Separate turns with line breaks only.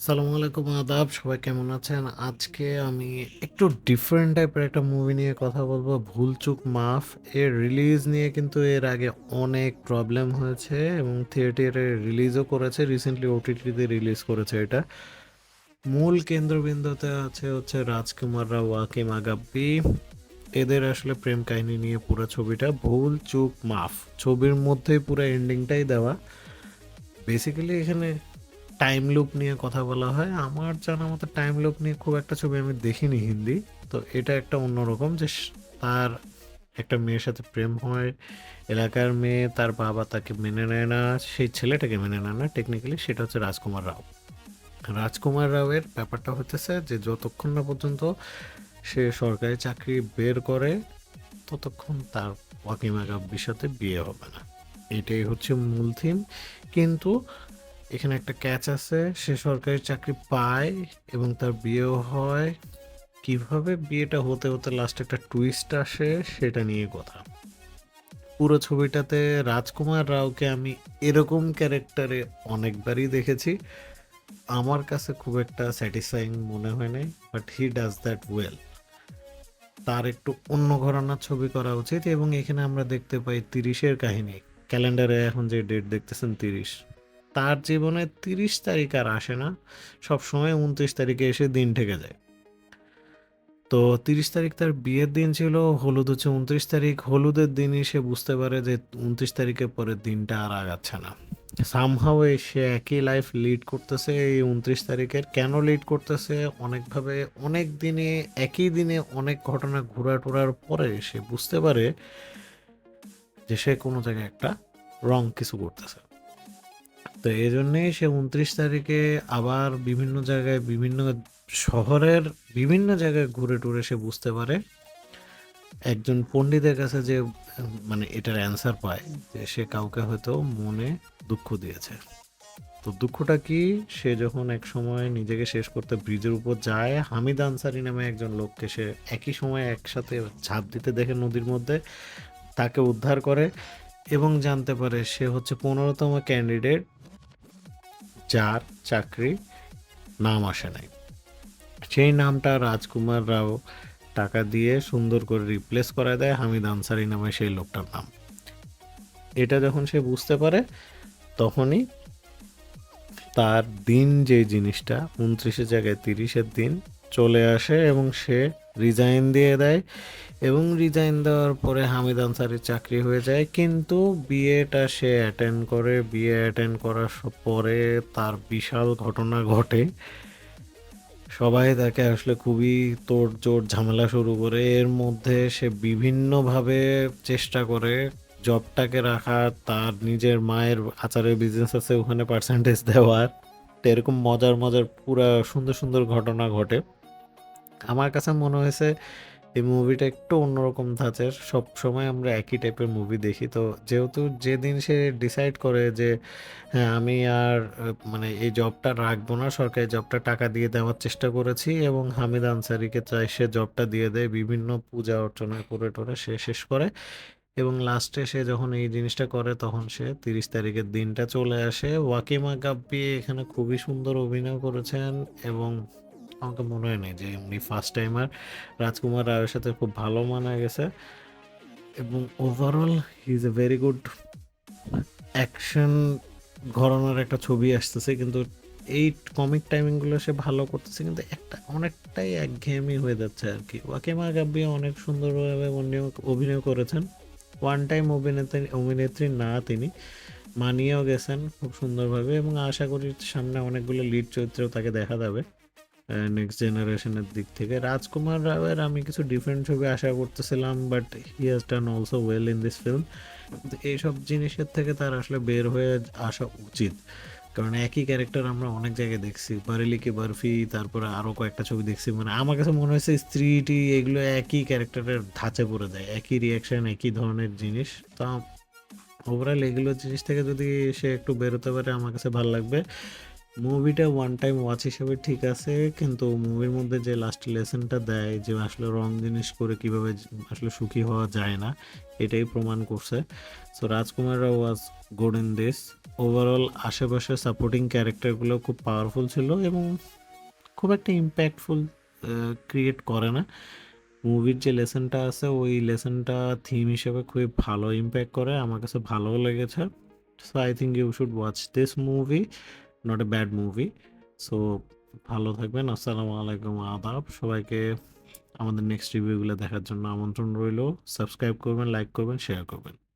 আসসালামু আলাইকুম, আদাব। সবাই কেমন আছেন? আজকে আমি একটু ডিফারেন্ট টাইপের একটা মুভি নিয়ে কথা বলব। ভুলচুক মাফ। এর রিলিজ নিয়ে কিন্তু এর আগে অনেক প্রবলেম হয়েছে এবং থিয়েটারে রিলিজও করেছে। রিসেন্টলি ওটিটিতে রিলিজ করেছে এটা। মূল কেন্দ্রবিন্দুতে আছে হচ্ছে রাজকুমার রাও ওয়াকিম আগাব্বি এদের আসলে প্রেম কাহিনী নিয়ে পুরো ছবিটা। ভুল চুক মাফ। ছবির মধ্যেই পুরো এন্ডিংটাই দেওয়া। বেসিক্যালি এখানে টাইম লুপ নিয়ে কথা বলা হয়। আমার জানা মতো টাইম লুপ নিয়ে খুব একটা ছবি আমি দেখিনি হিন্দি। তো এটা একটা অন্যরকম যে তার একটা মেয়ের সাথে প্রেম হয়। এলাকার মেয়ে, তার বাবা তাকে মেনে নেয় না। সেই ছেলেটাকে মেনে নেয় না টেকনিক্যালি সেটা হচ্ছে রাজকুমার রাও। রাজকুমার রাওয়ের ব্যাপারটা হতেছে যে যতক্ষণ না পর্যন্ত সে সরকারি চাকরি বের করে, ততক্ষণ তার ওয়াকিমা গাব্বির সাথে বিয়ে হবে না। এটাই হচ্ছে মূল থিম কিন্তু এখানে একটা ক্যাচ আছে। সে সরকারি চাকরি পায় এবং তার বিয়েও হয়। কীভাবে বিয়েটা হতে হতে লাস্ট একটা টুইস্ট আসে সেটা নিয়ে কথা। পুরো ছবিটাতে রাজকুমার রাওকে আমি এরকম ক্যারেক্টারে অনেকবারই দেখেছি। আমার কাছে খুব একটা স্যাটিসফাইং মনে হয় নাই but he does that well তার একটু অন্য ঘরানার ছবি করা উচিত এবং এখানে আমরা দেখতে পাই তিরিশের কাহিনী। ক্যালেন্ডারে এখন যে ডেট দেখতেছেন তিরিশ। তার জীবনে তিরিশ তারিখ আর আসে না। সব সময় উনত্রিশ তারিখে এসে দিন ঠেকে যায়। তো তিরিশ তারিখ তার বিয়ের দিন ছিল, হলুদ হচ্ছে উনত্রিশ তারিখ। হলুদের দিনই সে বুঝতে পারে যে উনত্রিশ তারিখের পরে দিনটা আর আগাচ্ছে না। সামহাও সে একই লাইফ লিড করতেছে, এই উনত্রিশ তারিখের। কেন লিড করতেছে? অনেকভাবে অনেক দিনে, একই দিনে অনেক ঘটনা ঘোরা টোরার পরে সে বুঝতে পারে যে সে কোনো জায়গায় একটা রং কিছু করতেছে। তো এই জন্যেই সে উনত্রিশ তারিখে আবার বিভিন্ন জায়গায়, বিভিন্ন শহরের বিভিন্ন জায়গায় ঘুরে টুরে সে বুঝতে পারে। একজন পণ্ডিতের কাছে যে মানে এটার অ্যান্সার পায় যে সে কাউকে হয়তো মনে দুঃখ দিয়েছে। তো দুঃখটা কি? সে যখন এক সময় নিজেকে শেষ করতে ব্রিজের উপর যায়, হামিদ আনসারি নামে একজন লোককে সে একই সময় একসাথে ঝাঁপ দিতে দেখে নদীর মধ্যে, তাকে উদ্ধার করে এবং জানতে পারে সে হচ্ছে পনেরোতম ক্যান্ডিডেট। যার চাকরি, নাম আসে নাই। সেই নামটা রাজকুমার রাও টাকা দিয়ে সুন্দর করে রিপ্লেস করা দেয় হামিদ আনসারি নামে সেই লোকটার নাম। এটা যখন সে বুঝতে পারে, তখনই তার দিন যে জিনিসটা উনত্রিশের জায়গায় তিরিশের দিন চলে আসে এবং সে রিজাইন দিয়ে দেয় এবং রিজাইন দেওয়ার পরে হামিদ আনসারির চাকরি হয়ে যায়। কিন্তু বিয়েটা সে অ্যাটেন্ড করে। বিয়ে অ্যাটেন্ড করার পরে তার বিশাল ঘটনা ঘটে। সবাই তাকে আসলে খুবই তোড়জোড় ঝামেলা শুরু করে। এর মধ্যে সে বিভিন্নভাবে চেষ্টা করে জবটাকে রাখার তার নিজের মায়ের আচারের বিজনেস আছে, ওখানে পার্সেন্টেজ দেওয়ার। এরকম মজার মজার পুরা সুন্দর সুন্দর ঘটনা ঘটে। আমার কাছে মনে হয়েছে এই মুভিটা একটু অন্যরকম ধাঁচের। সব সময় আমরা একই টাইপের মুভি দেখি। তো যেহেতু যেদিন সে ডিসাইড করে যে হ্যাঁ আমি আর মানে এই জবটা রাখব না, সরকারি জবটা টাকা দিয়ে দেওয়ার চেষ্টা করেছি এবং হামিদ আনসারিকে চাই সে জবটা দিয়ে দেয়, বিভিন্ন পূজা অর্চনা করে টোরে সে শেষ করে এবং লাস্টে সে যখন এই জিনিসটা করে তখন সে তিরিশ তারিখের দিনটা চলে আসে। ওয়াকিমা গাব্বি এখানে খুবই সুন্দর অভিনয় করেছেন এবং আমাকে মনে হয় না যে এমনি ফার্স্ট টাইমার রাজকুমার রায়ের সাথে খুব ভালো মানা গেছে। এবং overall he is a very good action ঘরানার একটা ছবি আসতেছে। কিন্তু এই কমিক টাইমিংগুলো সে ভালো করতেছে। কিন্তু একটা, অনেকটাই একঘেয়েমি হয়ে যাচ্ছে আর কি। ওয়াকিমা গাব্বি অনেক সুন্দরভাবে অভিনয় করেছেন। ওয়ান টাইম অভিনেত্রী অভিনেত্রী না তিনি, মানিয়েও গেছেন খুব সুন্দরভাবে। এবং আশা করি সামনে অনেকগুলো লিড চরিত্রেও তাকে দেখা যাবে। নেক্সট জেনারেশনের দিক থেকে। রাজকুমার রাওয়ের আমি কিছু ডিফারেন্ট ছবি আশা করতেছিলাম but he has done also well in this film এইসব জিনিসের থেকে তার আসলে বের হয়ে আসা উচিত। কারণ একই ক্যারেক্টার আমরা অনেক জায়গায় দেখছি। বারেলি কি বরফি, তারপরে আরও কয়েকটা ছবি দেখছি। মানে আমার কাছে মনে হয়েছে স্ত্রীটি এগুলো একই ক্যারেক্টারের ধাঁচে পড়ে দেয় একই রিয়াকশন একই ধরনের জিনিস। তো ওভারঅল এগুলো জিনিস থেকে যদি সে একটু বেরোতে পারে, আমার কাছে ভালো লাগবে। মুভিটা ওয়ান টাইম ওয়াচ হিসেবে ঠিক আছে, কিন্তু মুভির মধ্যে যে লাস্ট লেসনটা দেয়, যে আসলে রং জিনিস করে কীভাবে আসলে সুখী হওয়া যায় না, এটাই প্রমাণ করছে। So রাজকুমাররা was good in this overall আশেপাশে সাপোর্টিং ক্যারেক্টারগুলো খুব পাওয়ারফুল ছিল এবং খুব একটা ইম্প্যাক্টফুল ক্রিয়েট করে না। মুভির যে লেসনটা আছে, ওই লেসনটা থিম হিসেবে খুবই ভালো ইম্প্যাক্ট করে, আমার কাছে ভালোও লেগেছে। So I think you should watch this movie not a bad movie so ভালো থাকবেন, আসসালামু আলাইকুম, আদাব। সবাইকে আমাদের নেক্সট রিভিউগুলো দেখার জন্য আমন্ত্রণ রইল। সাবস্ক্রাইব করবেন লাইক করবেন শেয়ার করবেন।